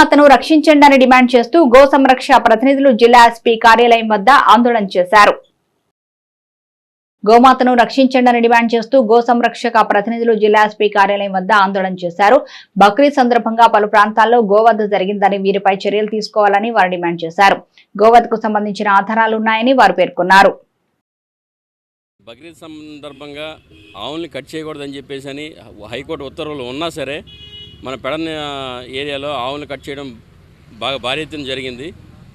గోమాతను రక్షించండి అని డిమాండ్ చేస్తూ గో సంరక్ష ప్రతినిధులు జిల్లా ఎస్పీ కార్యాలయం వద్ద ఆందోళన చేశారు. గోమాతను రక్షించండి అని డిమాండ్ చేస్తూ గో సంరక్షక ప్రతినిధులు జిల్లా ఎస్పీ కార్యాలయం వద్ద ఆందోళన చేశారు. బక్రీద్ సందర్భంగా పలు ప్రాంతాల్లో గోవధ జరిగిందని వీరిపై చర్యలు తీసుకోవాలని వారు డిమాండ్ చేశారు. గోవధకు సంబంధించిన ఆధారాలు ఉన్నాయని వారు పేర్కొన్నారు. బక్రీద్ సందర్భంగా ఆవుల్ని కట్ చేయకూడదని చెప్పేసి అని హైకోర్టు ఉత్తర్వులు ఉన్నా సరే మన పెడన్న ఏరియాలో ఆవులను కట్ చేయడం బాగా భారీ ఎత్తున జరిగింది.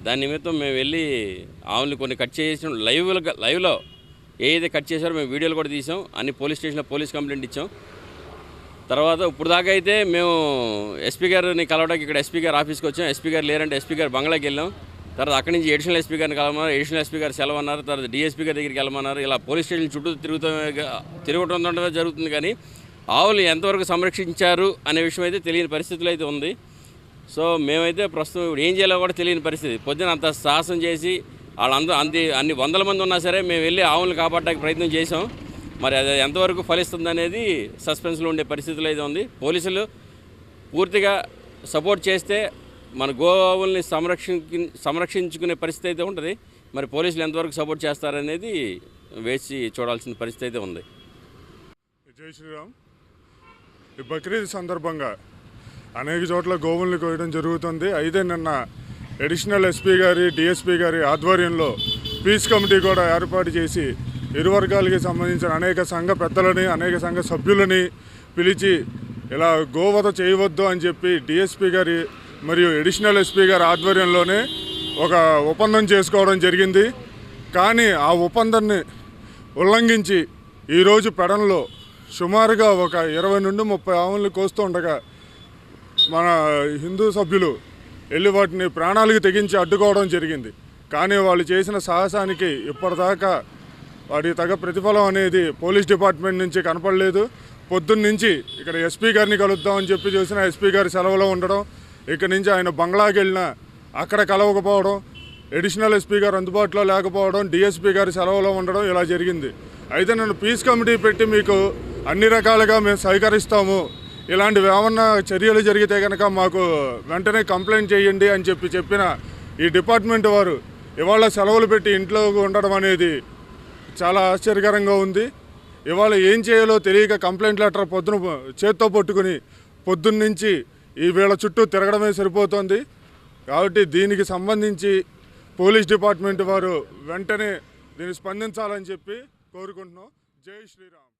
దాని నిమిత్తం మేము వెళ్ళి ఆవులను కొన్ని కట్ చేసిన లైవ్ లైవ్లో ఏదైతే కట్ చేశారో మేము వీడియోలు కూడా తీసాం. అన్ని పోలీస్ స్టేషన్లో పోలీస్ కంప్లైంట్ ఇచ్చాం. తర్వాత ఇప్పుడు దాకా అయితే మేము ఎస్పీ గారిని కలవడానికి ఇక్కడ ఎస్పీ గారు ఆఫీస్కి వచ్చాం. ఎస్పీ గారు లేరంటే ఎస్పీ గారు బంగ్లాకి వెళ్ళాం. తర్వాత అక్కడి నుంచి ఎడిషనల్ ఎస్పీ గారిని కలవమన్నారు. ఎడిషనల్ ఎస్పీ గారు సెలవు అన్నారు తర్వాత డిఎస్పీ గారి దగ్గరికి వెళ్ళమన్నారు. ఇలా పోలీస్ స్టేషన్ చుట్టూ తిరుగుతూ తిరగటం జరుగుతుంది కానీ ఆవులు ఎంతవరకు సంరక్షించారు అనే విషయం అయితే తెలియని పరిస్థితులు అయితే ఉంది. సో మేమైతే ప్రస్తుతం ఇప్పుడు ఏం చేయాలో కూడా తెలియని పరిస్థితి. పొద్దున అంత సాహసం చేసి వాళ్ళందరూ అంది అన్ని వందల మంది ఉన్నా సరే మేము వెళ్ళి ఆవులను కాపాడడానికి ప్రయత్నం చేసాం మరి అది ఎంతవరకు ఫలిస్తుంది అనేది సస్పెన్స్లో ఉండే పరిస్థితులు అయితే ఉంది. పోలీసులు పూర్తిగా సపోర్ట్ చేస్తే మన గోవుల్ని సంరక్షి సంరక్షించుకునే పరిస్థితి అయితే ఉంటుంది. మరి పోలీసులు ఎంతవరకు సపోర్ట్ చేస్తారనేది వేసి చూడాల్సిన పరిస్థితి అయితే ఉంది. జై శ్రీరామ్. ఈ బక్రీద్ సందర్భంగా అనేక చోట్ల గోవుల్ని కోయడం జరుగుతుంది. అయితే నిన్న అడిషనల్ ఎస్పీ గారి డిఎస్పీ గారి ఆధ్వర్యంలో పీస్ కమిటీ కూడా ఏర్పాటు చేసి ఇరు వర్గాలకి సంబంధించిన అనేక సంఘ పెద్దలని అనేక సంఘ సభ్యులని పిలిచి ఇలా గోవత చేయవద్దు అని చెప్పి డిఎస్పీ గారి మరియు అడిషనల్ ఎస్పీ గారి ఆధ్వర్యంలోనే ఒక ఒప్పందం చేసుకోవడం జరిగింది. కానీ ఆ ఒప్పందాన్ని ఉల్లంఘించి ఈరోజు పెడన్లో సుమారుగా ఒక ఇరవై నుండి ముప్పై ఆవులను కోస్తూ ఉండగా మన హిందూ సభ్యులు వెళ్ళి వాటిని ప్రాణాలకు తెగించి అడ్డుకోవడం జరిగింది. కానీ వాళ్ళు చేసిన సాహసానికి ఇప్పటిదాకా వాటి తగ ప్రతిఫలం అనేది పోలీస్ డిపార్ట్మెంట్ నుంచి కనపడలేదు. పొద్దున్నుంచి ఇక్కడ ఎస్పీ గారిని కలుద్దామని చెప్పి చూసిన ఎస్పీ గారి సెలవులో ఉండడం ఇక్కడ నుంచి ఆయన బంగ్లాకి వెళ్ళినా అక్కడ కలవకపోవడం అడిషనల్ ఎస్పీ గారు అందుబాటులో లేకపోవడం డిఎస్పీ గారి సెలవులో ఉండడం ఇలా జరిగింది. అయితే నన్ను పీస్ కమిటీ పెట్టి మీకు అన్ని రకాలుగా మేము సహకరిస్తాము. ఇలాంటివి ఏమన్నా చర్యలు జరిగితే కనుక మాకు వెంటనే కంప్లైంట్ చేయండి అని చెప్పి చెప్పిన ఈ డిపార్ట్మెంట్ వారు ఇవాళ సెలవులు పెట్టి ఇంట్లో ఉండడం అనేది చాలా ఆశ్చర్యకరంగా ఉంది. ఇవాళ ఏం చేయాలో తెలియక కంప్లైంట్ లెటర్ పొద్దున చేత్తో పట్టుకుని పొద్దున్నుంచి ఈ వీళ్ళ చుట్టూ తిరగడమే సరిపోతుంది. కాబట్టి దీనికి సంబంధించి పోలీస్ డిపార్ట్మెంట్ వారు వెంటనే దీన్ని స్పందించాలని చెప్పి కోరుకుంటున్నాం. జై శ్రీరామ్.